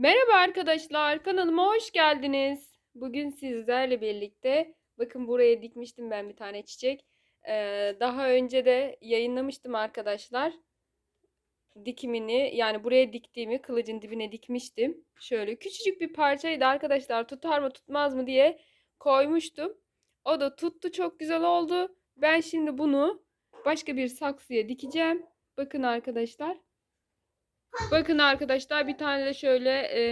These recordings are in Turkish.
Merhaba arkadaşlar, kanalıma hoş geldiniz. Bugün sizlerle birlikte, bakın buraya dikmiştim ben bir tane çiçek. Ee, daha önce de yayınlamıştım arkadaşlar. Dikimini, yani buraya diktiğimi kılıcın dibine dikmiştim. Şöyle küçücük bir parçaydı arkadaşlar, tutar mı tutmaz mı diye koymuştum. O da tuttu, çok güzel oldu. Ben şimdi bunu başka bir saksıya dikeceğim. Bakın arkadaşlar. Bakın arkadaşlar bir tane de şöyle e,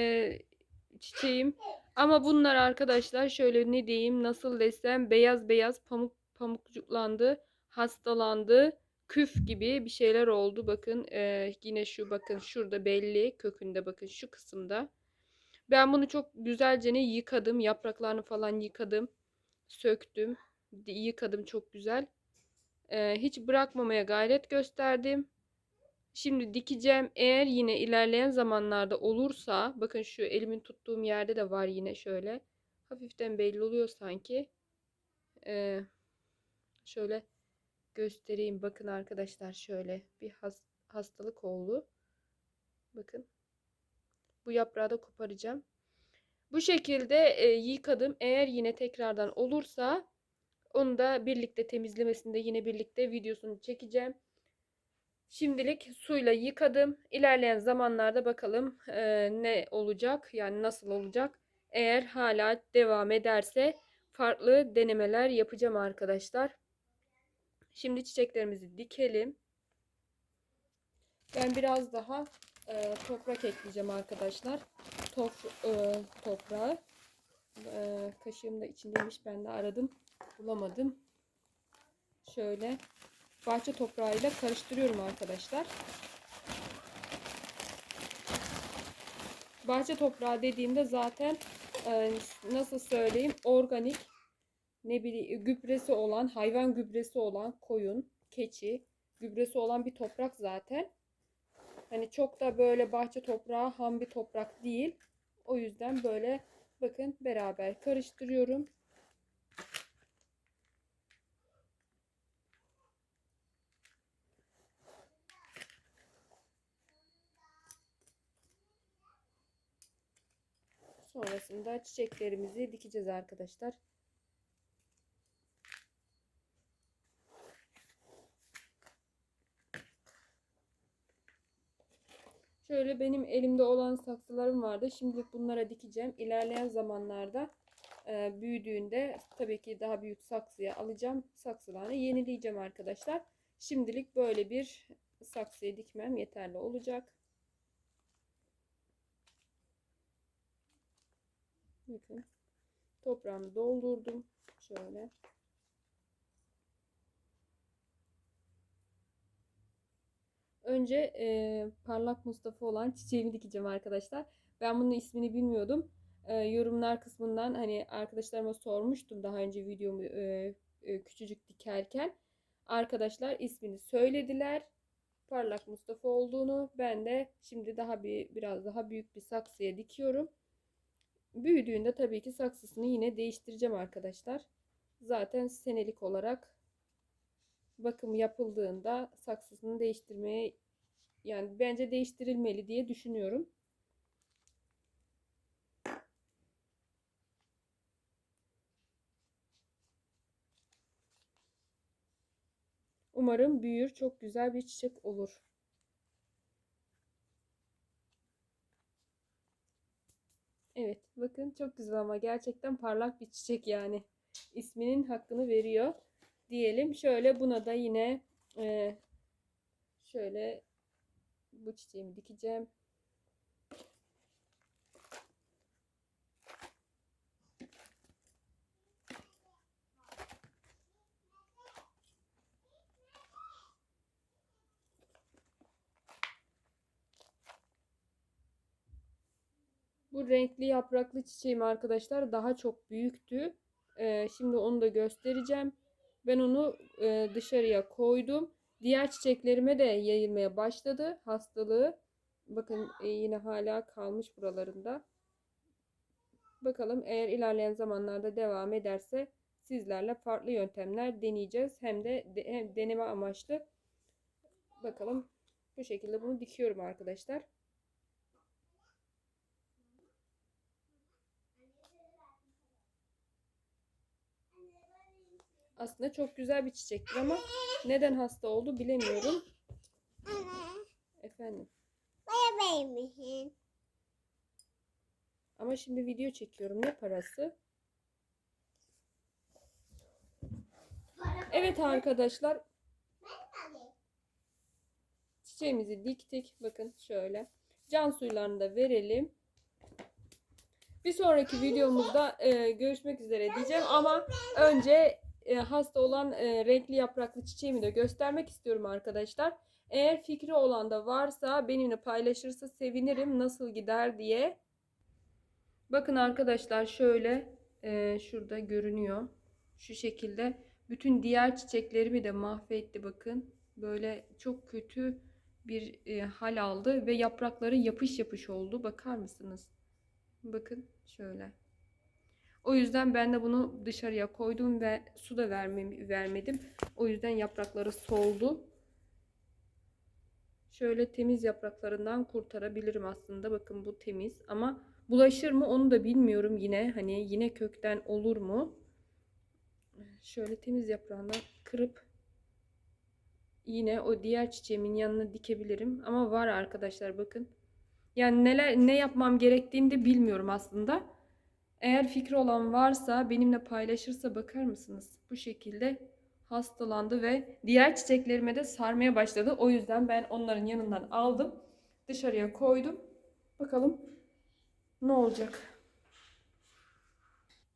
çiçeğim. Ama bunlar arkadaşlar şöyle ne diyeyim nasıl desem beyaz beyaz pamuk pamukcuklandı. Hastalandı. Küf gibi bir şeyler oldu. Bakın e, yine şu bakın şurada belli kökünde bakın şu kısımda. Ben bunu çok güzelce ne yıkadım. Yapraklarını falan yıkadım. Söktüm. Yıkadım çok güzel. E, hiç bırakmamaya gayret gösterdim. Şimdi dikeceğim. Eğer yine ilerleyen zamanlarda olursa bakın şu elimin tuttuğum yerde de var yine şöyle. Hafiften belli oluyor sanki. Ee, şöyle göstereyim. Bakın arkadaşlar şöyle bir has hastalık oldu. Bakın. Bu yaprağı da koparacağım. Bu şekilde e, yıkadım. Eğer yine tekrardan olursa onu da birlikte temizlemesinde yine birlikte videosunu çekeceğim. Şimdilik suyla yıkadım. İlerleyen zamanlarda bakalım e, ne olacak yani nasıl olacak. Eğer hala devam ederse farklı denemeler yapacağım arkadaşlar. Şimdi çiçeklerimizi dikelim. Ben biraz daha e, toprak ekleyeceğim arkadaşlar. Top, e, toprağı. E, kaşığım da içindeymiş. Ben de aradım. Bulamadım. Şöyle bahçe toprağıyla karıştırıyorum arkadaşlar. Bahçe toprağı dediğimde zaten e, nasıl söyleyeyim organik ne bileyim gübresi olan hayvan gübresi olan koyun, keçi gübresi olan bir toprak zaten. Hani çok da böyle bahçe toprağı ham bir toprak değil. O yüzden böyle bakın beraber karıştırıyorum. Sonrasında çiçeklerimizi dikeceğiz arkadaşlar. Şöyle benim elimde olan saksılarım vardı. Şimdilik bunlara dikeceğim. İlerleyen zamanlarda e, büyüdüğünde tabii ki daha büyük saksıya alacağım. Saksılarını yenileyeceğim arkadaşlar. Şimdilik böyle bir saksıya dikmem yeterli olacak. Bakın. Toprağımı doldurdum. Şöyle. Önce e, parlak Mustafa olan çiçeğimi dikeceğim arkadaşlar. Ben bunun ismini bilmiyordum. E, yorumlar kısmından hani arkadaşlarıma sormuştum daha önce videomu e, e, küçücük dikerken. Arkadaşlar ismini söylediler. Parlak Mustafa olduğunu. Ben de şimdi daha bir biraz daha büyük bir saksıya dikiyorum. Büyüdüğünde tabii ki saksısını yine değiştireceğim arkadaşlar. Zaten senelik olarak bakım yapıldığında saksısını değiştirmeye yani bence değiştirilmeli diye düşünüyorum. Umarım büyür, çok güzel bir çiçek olur. Evet bakın çok güzel ama gerçekten parlak bir çiçek yani. isminin hakkını veriyor diyelim. Şöyle buna da yine e, şöyle bu çiçeğimi dikeceğim. Bu renkli yapraklı çiçeğim arkadaşlar daha çok büyüktü. Ee, şimdi onu da göstereceğim. Ben onu e, dışarıya koydum. Diğer çiçeklerime de yayılmaya başladı hastalığı. Bakın e, yine hala kalmış buralarında. Bakalım eğer ilerleyen zamanlarda devam ederse sizlerle farklı yöntemler deneyeceğiz. Hem de, de hem deneme amaçlı. Bakalım bu şekilde bunu dikiyorum arkadaşlar. Aslında çok güzel bir çiçektir ama neden hasta oldu bilemiyorum. Efendim. Beğenmişsin. Ama şimdi video çekiyorum. Ne parası? Evet arkadaşlar. Çiçeğimizi diktik. Bakın şöyle. Can suylarını da verelim. Bir sonraki videomuzda e, görüşmek üzere diyeceğim ama önce e, hasta olan e, renkli yapraklı çiçeğimi de göstermek istiyorum arkadaşlar. Eğer fikri olan da varsa benimle paylaşırsa sevinirim nasıl gider diye. Bakın arkadaşlar şöyle e, şurada görünüyor. Şu şekilde bütün diğer çiçeklerimi de mahvetti bakın. Böyle çok kötü bir e, hal aldı ve yaprakları yapış yapış oldu. Bakar mısınız? Bakın şöyle. O yüzden ben de bunu dışarıya koydum ve su da vermem, vermedim. O yüzden yaprakları soldu. Şöyle temiz yapraklarından kurtarabilirim aslında. Bakın bu temiz ama bulaşır mı onu da bilmiyorum yine. Hani yine kökten olur mu? Şöyle temiz yaprağından kırıp yine o diğer çiçeğimin yanına dikebilirim. Ama var arkadaşlar bakın. Yani neler ne yapmam gerektiğini de bilmiyorum aslında. Eğer fikri olan varsa benimle paylaşırsa bakar mısınız? Bu şekilde hastalandı ve diğer çiçeklerime de sarmaya başladı. O yüzden ben onların yanından aldım. Dışarıya koydum. Bakalım ne olacak.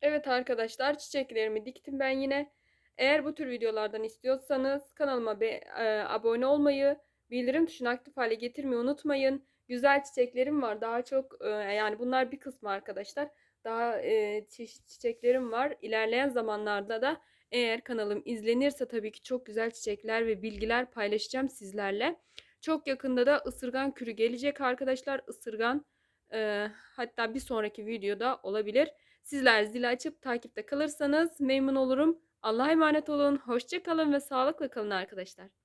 Evet arkadaşlar çiçeklerimi diktim ben yine. Eğer bu tür videolardan istiyorsanız kanalıma be, e, abone olmayı, bildirim tuşunu aktif hale getirmeyi unutmayın. Güzel çiçeklerim var. Daha çok e, yani bunlar bir kısmı arkadaşlar. Daha e, çeşit çiçeklerim var. İlerleyen zamanlarda da eğer kanalım izlenirse tabii ki çok güzel çiçekler ve bilgiler paylaşacağım sizlerle. Çok yakında da ısırgan kürü gelecek arkadaşlar. Isırgan e, hatta bir sonraki videoda olabilir. Sizler zili açıp takipte kalırsanız memnun olurum. Allah'a emanet olun. Hoşça kalın ve sağlıkla kalın arkadaşlar.